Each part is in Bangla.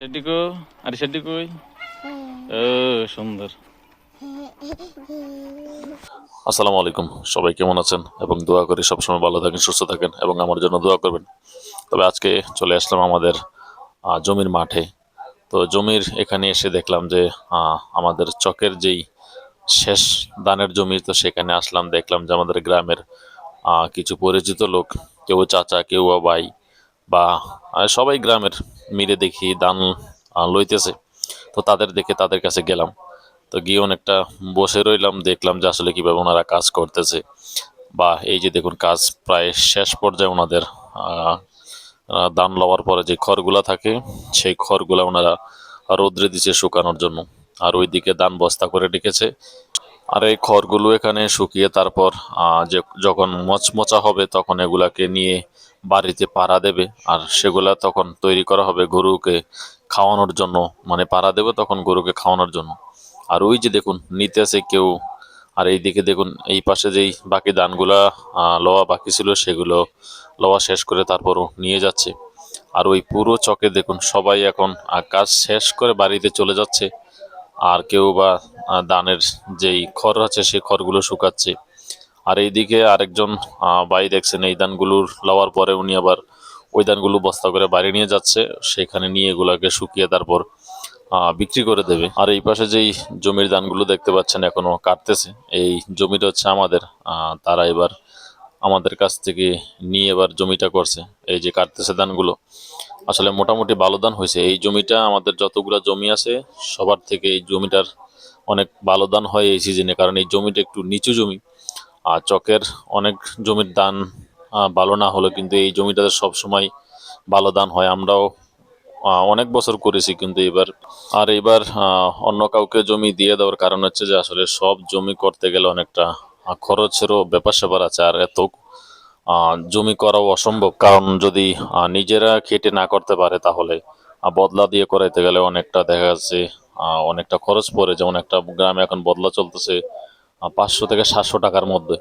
সেটিকো আরে সেটি কই? ও সুন্দর। আসসালামু আলাইকুম। সবাই কেমন আছেন? এবং দোয়া করি সবসময় ভালো থাকেন সুস্থ থাকেন এবং আমার জন্য দোয়া করবেন। তবে আজকে চলে আসলাম আমাদের জমির মাঠে। তো জমির এখানে এসে দেখলাম যে আমাদের চকের যেই শেষ দানের জমি তো সেখানে আসলাম দেখলাম যে আমাদের গ্রামের কিছু পরিচিত লোক কেউ চাচা কেউ বা ভাই বা সবাই গ্রামের মিলে দেখি দান লইতেছে। তো তাদের দেখে তাদের কাছে গেলাম। তো গিয়ে অনেকটা বসে রইলাম দেখলাম যে আসলে কীভাবে ওনারা কাজ করতেছে। বা এই যে দেখুন কাজ প্রায় শেষ পর্যায়ে ওনাদের আহ, লওয়ার পরে যে খড়গুলা থাকে সেই খড়গুলা ওনারা রোদ্রে দিচ্ছে শুকানোর জন্য। আর ওইদিকে দান বস্তা করে রেখেছে। আর এই খড়গুলো এখানে শুকিয়ে তারপর যে যখন মচমচা হবে তখন এগুলাকে নিয়ে বাড়িতে পাড়া দেবে। আর সেগুলা তখন তৈরি করা হবে গরুকে খাওয়ানোর জন্য। মানে পাড়া দেবে তখন গরুকে খাওয়ানোর জন্য। আর ওই যে দেখুন নিতেছে কেউ। আর এইদিকে দেখুন, এই পাশে যেই বাকি ধানগুলা লওয়া বাকি ছিল সেগুলো লওয়া শেষ করে তারপরও নিয়ে যাচ্ছে। আর ওই পুরো চকে দেখুন, সবাই এখন কাজ শেষ করে বাড়িতে চলে যাচ্ছে। আর কেউ বা ধানের যেই খড় আছে সেই খড়গুলো শুকাচ্ছে। আর এইদিকে আরেকজন বাই দেখছেন, এই ধানগুলোর লওয়ার পরে উনি আবার ওই ধানগুলো বস্তা করে বাড়ি নিয়ে যাচ্ছে, সেখানে নিয়ে এগুলাকে শুকিয়ে তারপর বিক্রি করে দেবে। আর এই পাশে যেই জমির ধানগুলো দেখতে পাচ্ছেন এখনও কাটতেছে, এই জমিটা হচ্ছে আমাদের তারা এবার আমাদের কাছ থেকে নিয়ে এবার জমিটা করছে এই যে কাটতেছে ধানগুলো। আসলে মোটামুটি ভালো ধান হয়েছে। এই জমিটা আমাদের যতগুলো জমি আছে সবার থেকে এই জমিটার অনেক ভালো ধান হয় এই সিজনে কারণ এই জমিটা একটু নিচু জমি। আর চকের অনেক জমির আহ, ভালো না হলে কিন্তু এই জমিটাতে সব সময় ভালো ধান হয়। আমরাও অনেক বছর করেছি কিন্তু এবার। আর এবার অন্য কাউকে জমি দিয়ে দেওয়ার কারণ হচ্ছে যে আসলে সব জমি করতে গেলে অনেকটা খরচেরও ব্যাপার স্যাপার আছে আর এত জমি করাও অসম্ভব। কারণ যদি নিজেরা খেটে না করতে পারে তাহলে বদলা দিয়ে করাইতে গেলে অনেকটা দেখা যাচ্ছে অনেকটা খরচ পড়ে। যেমন একটা গ্রামে এখন বদলা চলতেছে পাঁচশো থেকে সাতশো টাকার মধ্যে।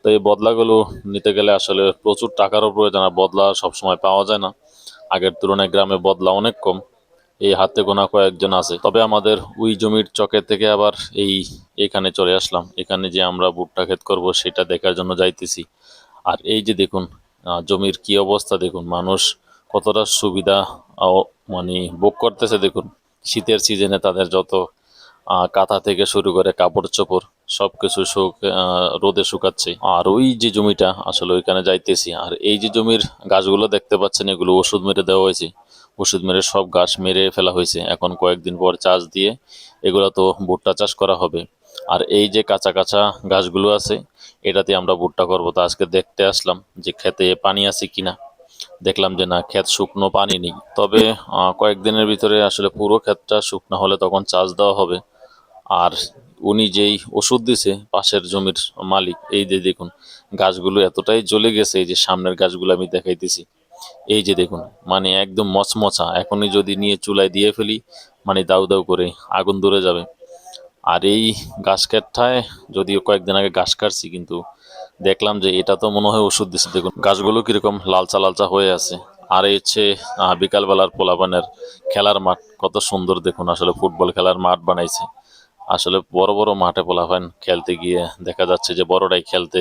তো এই বদলাগুলো নিতে গেলে আসলে প্রচুর টাকারও প্রয়োজন আর বদলা সবসময় পাওয়া যায় না। আগের তুলনায় গ্রামে বদলা অনেক কম। এই হাতে গোনা কয়েকজন আছে। তবে আমাদের ওই জমির চকের থেকে আবার এই এখানে চলে আসলাম। এখানে যে আমরা ভুট্টা ক্ষেত করব সেটা দেখার জন্য যাইতেছি। আর এই যে দেখুন জমির কি অবস্থা দেখুন। মানুষ কতটা সুবিধা মানে ভোগ করতেছে দেখুন। শীতের সিজনে তাদের যত কাঁথা থেকে শুরু করে কাপড় চোপড় সবকিছু শুক আহ, রোদে শুকাচ্ছে। আর ওই যে জমিটা আসলে ওইখানে যাইতেছি। আর এই যে জমির গাছগুলো দেখতে পাচ্ছেন এগুলো ওষুধ মেরে দেওয়া হয়েছে। ওষুধ মেরে, সব গাছ মেরে ফেলা হয়েছে। এখন কয়েকদিন পর চাষ দিয়ে এগুলো তো ভুট্টা চাষ করা হবে। আর এই যে কাঁচা কাঁচা গাছগুলো আছে, এটাতে আমরা ভুট্টা করব। তো আজকে দেখতে আসলাম যে খেতে পানি আছে কিনা। দেখলাম যে না, ক্ষেত শুকনো পানি নেই। তবে কয়েকদিনের ভিতরে আসলে পুরো ক্ষেতটা শুকনো হলে তখন চাষ দেওয়া হবে। আর উনি যেই ওষুধ দিছে, পাশের জমির মালিক, এই যে দেখুন, গাছগুলো এতটাই জ্বলে গেছে, এই যে সামনের গাছগুলো আমি দেখাইতেছি। এই যে দেখুন মানে একদম মচমচা। এখনই যদি নিয়ে চুলায় দিয়ে ফেলি মানে দাউ দাউ করে আগুন ধরে যাবে। আর এই গাছ কাটায় যদিও কয়েকদিন আগে গাছ কাটছি, কিন্তু দেখলাম যে এটা তো মনে হয় ওষুধ দিচ্ছে দেখুন, গাছগুলো কীরকম লালচা লালচা হয়ে আছে। আর এই হচ্ছে বিকালবেলার পোলাপানের খেলার মাঠ। কত সুন্দর দেখুন, আসলে ফুটবল খেলার মাঠ বানাইছে। আসলে বড় বড় মাঠে পোলাপান খেলতে গিয়ে দেখা যাচ্ছে যে বড়রাই খেলতে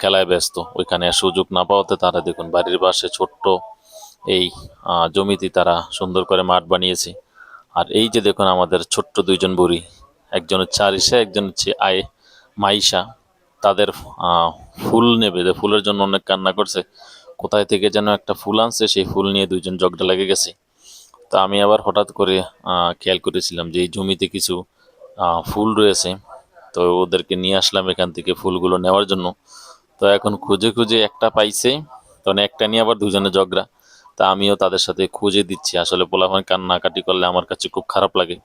খেলায় ব্যস্ত। ওইখানে সুযোগ না পাওয়াতে তারা দেখুন বাড়ির পাশে ছোট্ট এই জমিতে তারা সুন্দর করে মাঠ বানিয়েছে। আর এই যে দেখুন আমাদের ছোট্ট দুইজন বুড়ি, একজন হচ্ছে আরিসা একজন হচ্ছে আয়, মাইশা। তাদের ফুল নেবে, যে ফুলের জন্য অনেক কান্না করছে। কোথায় থেকে যেন একটা ফুল আনছে, সেই ফুল নিয়ে দুইজন জগড়া লেগে গেছে। তো আমি আবার হঠাৎ করে খেয়াল করেছিলাম যে এই জমিতে কিছু ফুল রয়েছে। তো ওদেরকে নিয়ে আসলাম এখান থেকে ফুলগুলো নেওয়ার জন্য। তো এখন খুঁজে খুঁজে একটা পাইছে। তখন একটা নিয়ে আবার দুজনে ঝগড়া। তা আমিও তাদের সাথে খুঁজে দিচ্ছি। আসলে পোলাপান কান্নাকাটি করলে আমার কাছে খুব খারাপ লাগে।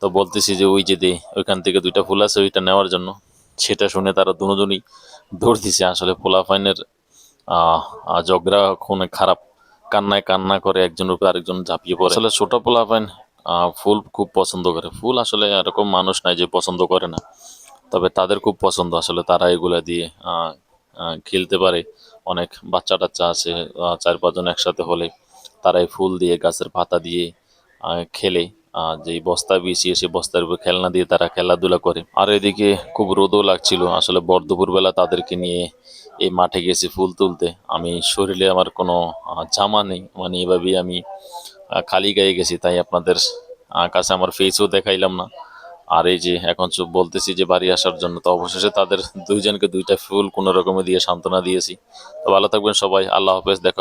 তো বলতেছি যে ওই যে দে, ওইখান থেকে দুইটা ফুল আছে, ওইটা নেওয়ার জন্য। সেটা শুনে তারা দুজনই দৌড় দিছে। আসলে পোলাপাইনের ঝগড়া খুনে খারাপ। কান্নায় কান্না করে একজন উপরে আরেকজন ঝাঁপিয়ে পড়ে। আসলে ছোট পোলাপাইন ফুল খুব পছন্দ করে। ফুল আসলে এরকম মানুষ নাই যে পছন্দ করে না। তবে তাদের খুব পছন্দ। আসলে তারা এগুলা দিয়ে খেলতে পারে। অনেক বাচ্চা টাচ্চা আছে চার পাঁচজন একসাথে হলে তারা এই ফুল দিয়ে গাছের পাতা দিয়ে খেলে। আহ, যে বস্তা বিছিয়ে সে বস্তার উপর খেলনা দিয়ে তারা খেলাধুলা করে। আর এদিকে খুব রোদও লাগছিল। আসলে বর দুপুরবেলা তাদেরকে নিয়ে এই মাঠে গেছি ফুল তুলতে। আমি শরীরে আমার কোনো জামা নেই। মানে এভাবেই আমি খালি গায়ে গেছি। তাই আপনাদের কাছে আমার ফেসও দেখাইলাম না। আর এই যে এখন চুপ বলতেছি যে বাড়ি আসার জন্য, তো অবশেষে তাদের দুইজনকে দুইটা ফুল কোনো রকমে দিয়ে সান্ত্বনা দিয়েছি। তো ভালো থাকবেন সবাই, আল্লাহ হাফেজ, দেখা